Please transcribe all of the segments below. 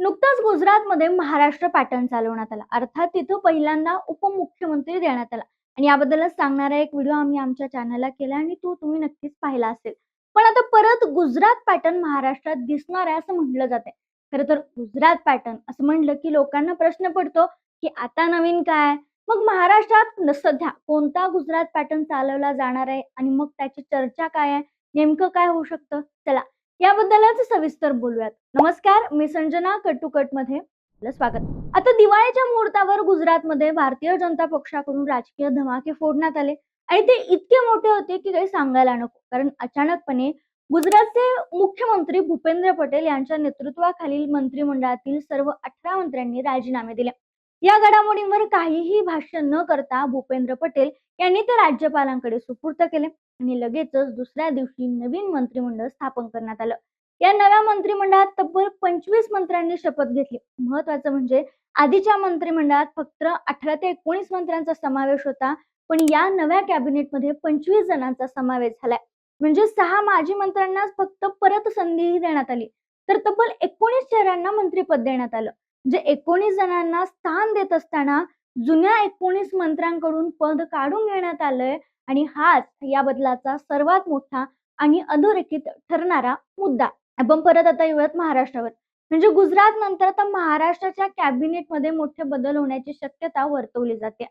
नुकताच गुजरातमध्ये महाराष्ट्र पॅटर्न चालवण्यात आला. अर्थात तिथं पहिल्यांदा उपमुख्यमंत्री देण्यात आला. आणि याबद्दलच सांगणारा एक व्हिडिओ आम्ही आमच्या चॅनलला केला आणि तो तुम्ही नक्कीच पाहिला असेल. पण आता परत गुजरात पॅटर्न महाराष्ट्रात दिसणार आहे असं म्हटलं जाते खरं तर गुजरात पॅटर्न असं म्हणलं की लोकांना प्रश्न पडतो की आता नवीन काय? मग महाराष्ट्रात सध्या कोणता गुजरात पॅटर्न चालवला जाणार आहे? आणि मग त्याची चर्चा काय आहे? नेमकं काय होऊ शकतं? चला याबद्दलच सविस्तर बोलूयात. नमस्कार मी संजना कटमध्ये आपलं स्वागत. आता दिवाळीच्या मुहूर्तावर गुजरातमध्ये भारतीय जनता पक्षाकडून राजकीय धमाके फोडण्यात आले आणि ते इतके मोठे होते की काही सांगायला नको. कारण अचानकपणे गुजरातचे मुख्यमंत्री भूपेंद्र पटेल यांच्या नेतृत्वाखालील मंत्रिमंडळातील सर्व अठरा मंत्र्यांनी राजीनामे दिले. या घडामोडींवर काहीही भाष्य न करता भूपेंद्र पटेल यांनी ते राज्यपालांकडे सुपूर्त केले. आणि लगेचच दुसऱ्या दिवशी नवीन मंत्रिमंडळ स्थापन करण्यात आलं. या नव्या मंत्रिमंडळात तब्बल पंचवीस मंत्र्यांनी शपथ घेतली. महत्वाचं म्हणजे आधीच्या मंत्रिमंडळात फक्त अठरा ते एकोणीस मंत्र्यांचा समावेश होता पण या नव्या कॅबिनेटमध्ये पंचवीस जणांचा समावेश झालाय. म्हणजे सहा माजी मंत्र्यांनाच फक्त परत संधीही देण्यात आली. तर तब्बल एकोणीस चेहऱ्यांना मंत्रिपद देण्यात आलं. म्हणजे एकोणीस जणांना स्थान देत असताना जुन्या एकोणीस मंत्र्यांकडून पद काढून घेण्यात आलंय आणि हाच या बदलाचा सर्वात मोठा आणि अधोरेखित ठरणारा मुद्दा. आपण परत आता येऊयात महाराष्ट्रावर. म्हणजे गुजरात नंतर आता महाराष्ट्राच्या कॅबिनेटमध्ये मोठे बदल होण्याची शक्यता वर्तवली जाते.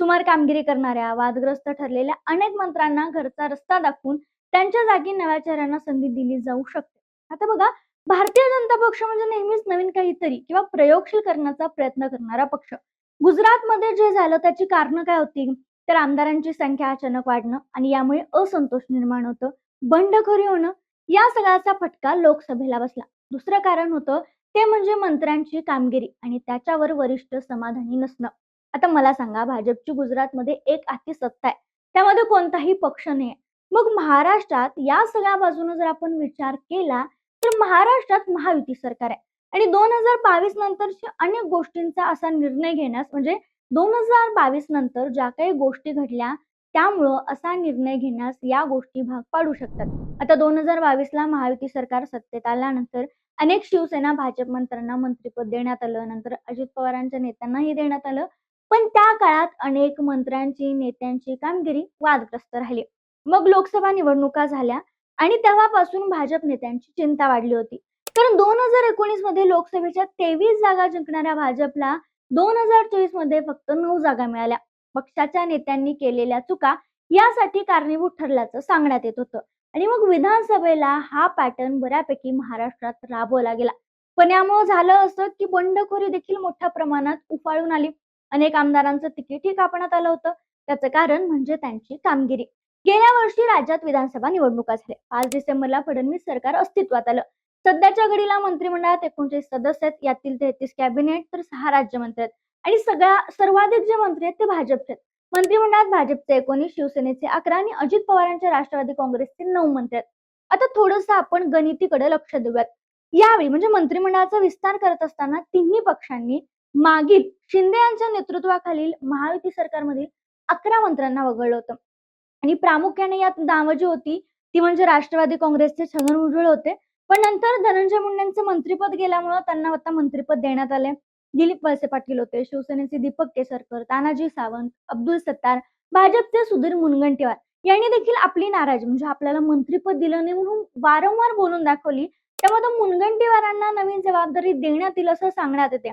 सुमार कामगिरी करणाऱ्या वादग्रस्त ठरलेल्या अनेक मंत्र्यांना घरचा रस्ता दाखवून त्यांच्या जागी नव्या चेहऱ्यांना संधी दिली जाऊ शकते. आता बघा भारतीय जनता पक्ष म्हणजे नेहमीच नवीन काहीतरी किंवा प्रयोगशील करण्याचा प्रयत्न करणारा पक्ष. गुजरातमध्ये जे झालं त्याची कारणं काय होती? तर आमदारांची संख्या अचानक वाढणं आणि यामुळे असंतोष निर्माण होतं. बंडखोरी होणं या सगळ्याचा फटका लोकसभेला बसला. दुसरं कारण होतं ते म्हणजे मंत्र्यांची कामगिरी आणि त्याच्यावर वरिष्ठ समाधानी नसणं. आता मला सांगा भाजपची गुजरातमध्ये एक आखी सत्ता आहे. त्यामध्ये कोणताही पक्ष नाही मग महाराष्ट्रात या सगळ्या बाजूने जर आपण विचार केला तर महाराष्ट्रात महायुती सरकार आहे. आणि दोन हजार बावीस नंतरच्या अनेक गोष्टींचा असा निर्णय घेण्यास म्हणजे दोन हजार बावीस नंतर ज्या काही गोष्टी घडल्या त्यामुळं असा निर्णय घेण्यास या गोष्टी भाग पाडू शकतात. आता दोन हजार बावीस ला महायुती सरकार सत्तेत आल्यानंतर अनेक शिवसेना भाजप मंत्र्यांना मंत्रिपद देण्यात आलं नंतर अजित पवारांच्या नेत्यांनाही देण्यात आलं. पण त्या काळात अनेक मंत्र्यांची नेत्यांची कामगिरी वादग्रस्त राहिली. मग लोकसभा निवडणुका झाल्या आणि तेव्हापासून भाजप नेत्यांची चिंता वाढली होती. कारण दोन हजार एकोणीसमध्ये लोकसभेच्या तेवीस जागा जिंकणाऱ्या भाजपला दोन हजार चोवीसमध्ये फक्त नऊ जागा मिळाल्या. पक्षाच्या नेत्यांनी केलेल्या चुका यासाठी कारणीभूत ठरल्याचं सांगण्यात येत होतं. आणि मग विधानसभेला हा पॅटर्न बऱ्यापैकी महाराष्ट्रात राबवला गेला. पण यामुळे झालं असं की बंडखोरी देखील मोठ्या प्रमाणात उफाळून आली. अनेक आमदारांचं तिकीटही कापण्यात आलं होतं. त्याचं कारण म्हणजे त्यांची कामगिरी. गेल्या वर्षी राज्यात विधानसभा निवडणुका झाल्या. पाच डिसेंबरला फडणवीस सरकार अस्तित्वात आलं. सध्याच्या घडीला मंत्रिमंडळात एकोणचाळीस सदस्य आहेत. यातील तेहतीस कॅबिनेट तर सहा राज्यमंत्री आहेत. आणि सगळ्या सर्वाधिक जे मंत्री आहेत ते भाजपचे आहेत. मंत्रिमंडळात भाजपचे एकोणीस शिवसेनेचे अकरा आणि अजित पवारांच्या राष्ट्रवादी काँग्रेसचे नऊ मंत्री आहेत. आता थोडस आपण गणितीकडे लक्ष देऊयात. यावेळी म्हणजे मंत्रिमंडळाचा विस्तार करत असताना तिन्ही पक्षांनी मागील शिंदे यांच्या नेतृत्वाखालील महायुती सरकारमधील अकरा मंत्र्यांना वगळलं होतं. आणि प्रामुख्याने यात नावं जी होती ती म्हणजे राष्ट्रवादी काँग्रेसचे छगन भुजबळ होते. पण नंतर धनंजय मुंडेंचं मंत्रिपद गेल्यामुळं त्यांना आता मंत्रिपद देण्यात आले दिलीप वळसे पाटील होते शिवसेनेचे दीपक केसरकर तानाजी सावंत अब्दुल सत्तार भाजपचे सुधीर मुनगंटीवार यांनी देखील आपली नाराजी म्हणजे आपल्याला मंत्रिपद दिलं नाही म्हणून वारंवार बोलून दाखवली. त्यामुळे मुनगंटीवारांना नवीन जबाबदारी देण्यात येईल असं सांगण्यात येते.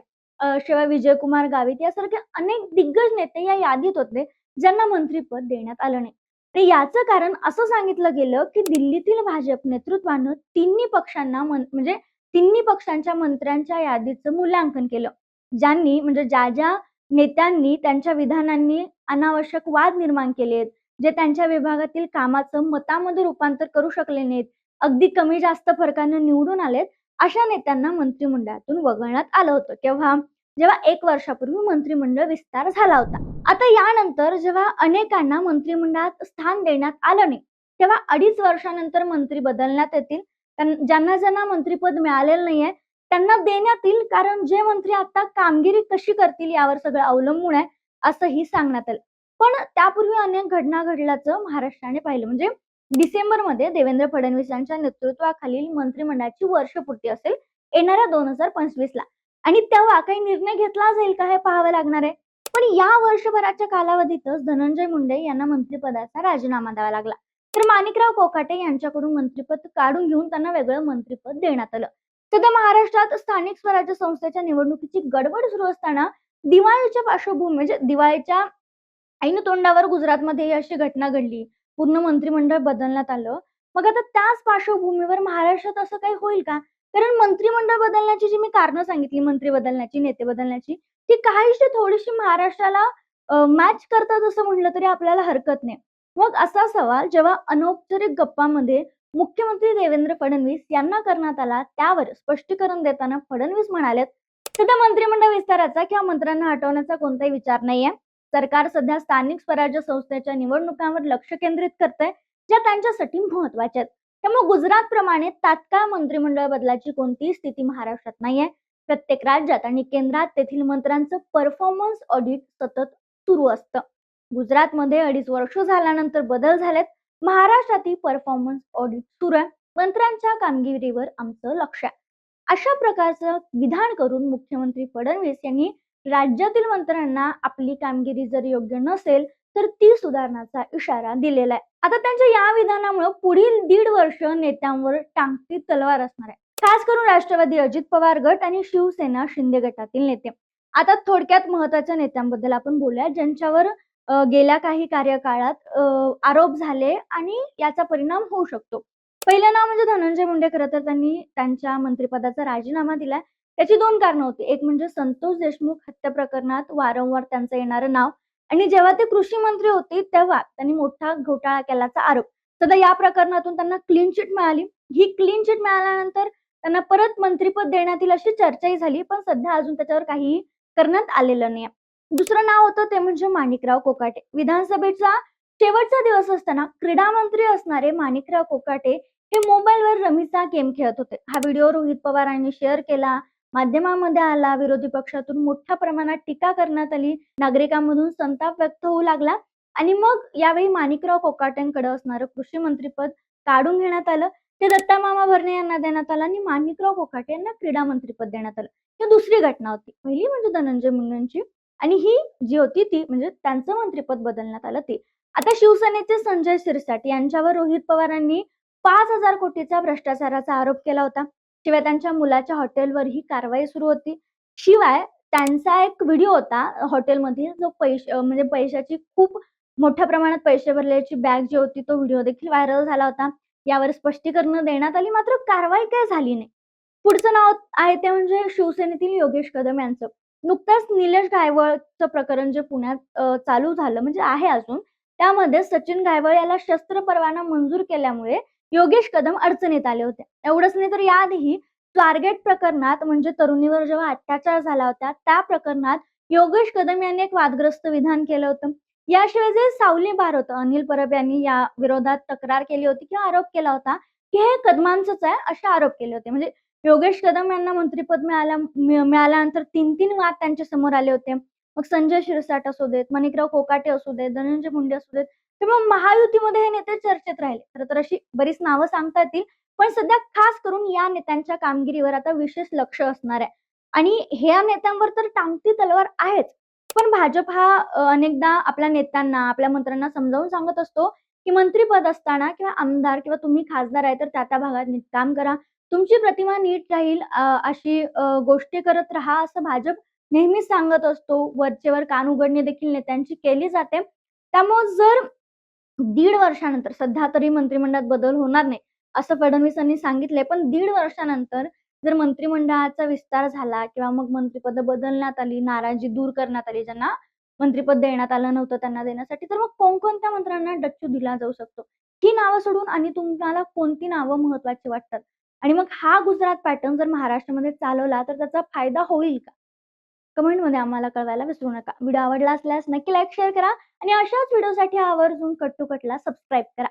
शिवाय विजयकुमार गावित यासारखे अनेक दिग्गज नेते या यादीत होते ज्यांना मंत्रिपद देण्यात आलं नाही. आणि याचं कारण असं सांगितलं गेलं की दिल्लीतील भाजप नेतृत्वानं तिन्ही पक्षांना म्हणजे तिन्ही पक्षांच्या मंत्र्यांच्या यादीचं मूल्यांकन केलं. ज्यांनी म्हणजे ज्या ज्या नेत्यांनी त्यांच्या विधानांनी अनावश्यक वाद निर्माण केलेत जे त्यांच्या विभागातील कामाचं मतामध्ये रूपांतर करू शकले नाहीत अगदी कमी जास्त फरकानं निवडून आलेत अशा नेत्यांना मंत्रिमंडळातून वगळण्यात आलं होतं. तेव्हा जेव्हा एक वर्षापूर्वी मंत्रिमंडळ विस्तार झाला होता. आता यानंतर जेव्हा अनेकांना मंत्रिमंडळात स्थान देण्यात आलं नाही तेव्हा अडीच वर्षानंतर मंत्री बदलण्यात येतील. ज्यांना ज्यांना मंत्रिपद मिळालेलं नाहीये त्यांना देण्यात येईल कारण जे मंत्री आता कामगिरी कशी करतील यावर सगळं अवलंबून आहे असंही सांगण्यात आलं. पण त्यापूर्वी अनेक घटना घडल्याचं महाराष्ट्राने पाहिलं. म्हणजे डिसेंबरमध्ये देवेंद्र फडणवीस यांच्या नेतृत्वाखालील मंत्रिमंडळाची वर्षपूर्ती असेल येणाऱ्या दोन हजार पंचवीस ला आणि तेव्हा काही निर्णय घेतला जाईल का हे पाहावं लागणार आहे? पण या वर्षभराच्या कालावधीतच धनंजय मुंडे यांना मंत्रिपदाचा राजीनामा द्यावा लागला. तर माणिकराव कोकाटे यांच्याकडून मंत्रिपद काढून घेऊन त्यांना वेगळं मंत्रिपद देण्यात आलं. सध्या महाराष्ट्रात स्थानिक स्वराज्य संस्थेच्या निवडणुकीची गडबड सुरू असताना दिवाळीच्या पार्श्वभूमी म्हणजे दिवाळीच्या ऐन तोंडावर गुजरातमध्ये अशी घटना घडली. पूर्ण मंत्रिमंडळ बदलण्यात आलं. मग आता त्याच पार्श्वभूमीवर महाराष्ट्रात असं काही होईल का? कारण मंत्रिमंडळ बदलण्याची जी मी कारणं सांगितली मंत्री बदलण्याची नेते बदलण्याची ती काहीशी थोडीशी महाराष्ट्राला मॅच करतात असं म्हटलं तरी आपल्याला हरकत नाही. मग असा सवाल जेव्हा अनौपचारिक गप्पामध्ये मुख्यमंत्री देवेंद्र फडणवीस यांना करण्यात आला त्यावर स्पष्टीकरण देताना फडणवीस म्हणाले सध्या मंत्रिमंडळ विस्ताराचा किंवा मंत्र्यांना हटवण्याचा कोणताही विचार नाहीये. सरकार सध्या स्थानिक स्वराज्य संस्थेच्या निवडणुकांवर लक्ष केंद्रित करतंय ज्या त्यांच्यासाठी महत्त्वाच्या आहेत. त्यामुळे गुजरात प्रमाणे तात्काळ मंत्रिमंडळ बदलाची कोणतीही स्थिती महाराष्ट्रात नाहीये. प्रत्येक राज्यात आणि केंद्रात तेथील मंत्र्यांचं परफॉर्मन्स ऑडिट सतत सुरू असतं. गुजरातमध्ये अडीच वर्ष झाल्यानंतर बदल झालेत. महाराष्ट्रातही परफॉर्मन्स ऑडिट सुरू आहे. मंत्र्यांच्या कामगिरीवर आमचं लक्ष आहे. अशा प्रकारचं विधान करून मुख्यमंत्री फडणवीस यांनी राज्यातील मंत्र्यांना आपली कामगिरी जर योग्य नसेल तर ती सुधारण्याचा इशारा दिलेला आहे. आता त्यांच्या या विधानामुळे पुढील दीड वर्ष नेत्यांवर टांगती तलवार असणार आहे. खास करून राष्ट्रवादी अजित पवार गट आणि शिवसेना शिंदे गटातील नेते. आता थोडक्यात महत्त्वाच्या नेत्यांबद्दल आपण बोलूया ज्यांच्यावर गेल्या काही कार्यकाळात आरोप झाले आणि याचा परिणाम होऊ शकतो. पहिलं नाव म्हणजे धनंजय मुंडे खरं तर त्यांनी त्यांच्या मंत्रिपदाचा राजीनामा दिलाय. त्याची दोन कारणं होती. एक म्हणजे संतोष देशमुख हत्या प्रकरणात वारंवार त्यांचं येणारं नाव आणि जेव्हा ते कृषी मंत्री होते तेव्हा त्यांनी मोठा घोटाळा केल्याचा आरोप. सध्या या प्रकरणातून त्यांना क्लीन चिट मिळाली. ही क्लीन चिट मिळाल्यानंतर त्यांना परत मंत्रीपद देण्यात येईल अशी चर्चाही झाली पण सध्या अजून त्याच्यावर काहीही करण्यात आलेलं नाही दुसरं नाव होतं ते म्हणजे माणिकराव कोकाटे. विधानसभेचा शेवटचा दिवस असताना क्रीडा मंत्री असणारे माणिकराव कोकाटे हे मोबाईलवर रमीचा गेम खेळत होते. हा व्हिडिओ रोहित पवारांनी शेअर केला. माध्यमांमध्ये आला. विरोधी पक्षातून मोठ्या प्रमाणात टीका करण्यात आली. नागरिकांमधून संताप व्यक्त होऊ लागला. आणि मग यावेळी माणिकराव कोकाटेंकडे असणारं कृषी मंत्रीपद काढून घेण्यात आलं. ते दत्ता मामा भरणे यांना देण्यात आलं आणि माणिकराव कोकाटे यांना क्रीडा मंत्रीपद देण्यात आलं. ही दुसरी घटना होती. पहिली म्हणजे धनंजय मुंडेंची. आणि ही जी होती ती म्हणजे त्यांचं मंत्रीपद बदलण्यात आलं ती. आता शिवसेनेचे संजय शिरसाट यांच्यावर रोहित पवारांनी पाच हजार कोटीचा भ्रष्टाचाराचा आरोप केला होता. शिवाय त्यांच्या मुलाच्या हॉटेलवर ही कारवाई सुरू होती. शिवाय त्यांचा एक व्हिडिओ होता हॉटेलमध्ये जो पैसे म्हणजे पैशाची खूप मोठ्या प्रमाणात पैसे भरल्याची बॅग जी होती तो व्हिडिओ देखील व्हायरल झाला होता. यावर स्पष्टीकरण देण्यात आली मात्र कारवाई काय झाली नाही. पुढचं नाव आहे ते म्हणजे शिवसेनेतील योगेश कदम यांचं. नुकताच निलेश गायवळचं प्रकरण जे पुण्यात चालू झालं म्हणजे आहे अजून त्यामध्ये सचिन गायवळ याला शस्त्र परवाना मंजूर केल्यामुळे योगेश कदम अडचणीत आले होते एवढंच नाही तर याआधीही स्वारगेट प्रकरणात म्हणजे तरुणीवर जेव्हा अत्याचार झाला होता त्या प्रकरणात योगेश कदम यांनी एक वादग्रस्त विधान केलं होतं. याशिवाय जे सावली बार होतं अनिल परब यांनी या विरोधात तक्रार केली होती किंवा आरोप केला होता की हे कदमांचंच आहे असे आरोप केले होते. म्हणजे योगेश कदम यांना मंत्रीपद मिळाल्या मिळाल्यानंतर तीन तीन वाद त्यांच्यासमोर आले होते. मग संजय शिरसाट असू देत मणिकराव कोकाटे असू देत धनंजय मुंडे असू देत त्यामुळे महायुतीमध्ये हे नेते चर्चेत राहिले. खरं तर अशी बरीच नावं सांगता येतील पण सध्या खास करून या नेत्यांच्या कामगिरीवर आता विशेष लक्ष असणार आहे. आणि ह्या नेत्यांवर तर टांगती तलवार आहेच. पण भाजप हा अनेकदा आपल्या नेत्यांना आपल्या मंत्र्यांना समजावून सांगत असतो की मंत्रीपद असताना किंवा आमदार किंवा तुम्ही खासदार आहे तर त्या त्या भागात नीट काम करा. तुमची प्रतिमा नीट राहील अशी गोष्टी करत राहा असं भाजप नेहमीच सांगत असतो वरचेवर कान उघडणे देखील नेत्यांची केली जाते. त्यामुळे जर दीड वर्षानंतर सध्या तरी मंत्रिमंडळात बदल होणार नाही असं फडणवीसांनी सांगितले पण दीड वर्षानंतर जर मंत्रिमंडळाचा विस्तार झाला किंवा मग मंत्रिपद बदलण्यात आली नाराजी दूर करण्यात आली ज्यांना मंत्रिपद देण्यात आलं नव्हतं त्यांना देण्यासाठी तर मग कोणकोणत्या मंत्र्यांना डच्चू दिला जाऊ शकतो? ही नावं सोडून आणि तुम्हाला कोणती नावं महत्वाची वाटतात? आणि मग हा गुजरात पॅटर्न जर महाराष्ट्रामध्ये चालवला तर त्याचा फायदा होईल का? कमेंटमध्ये आम्हाला कळवायला विसरू नका. व्हिडिओ आवडला असल्यास नक्की लाईक शेअर करा आणि अशाच व्हिडिओसाठी आवर्जून कट टू कटला सबस्क्राईब करा.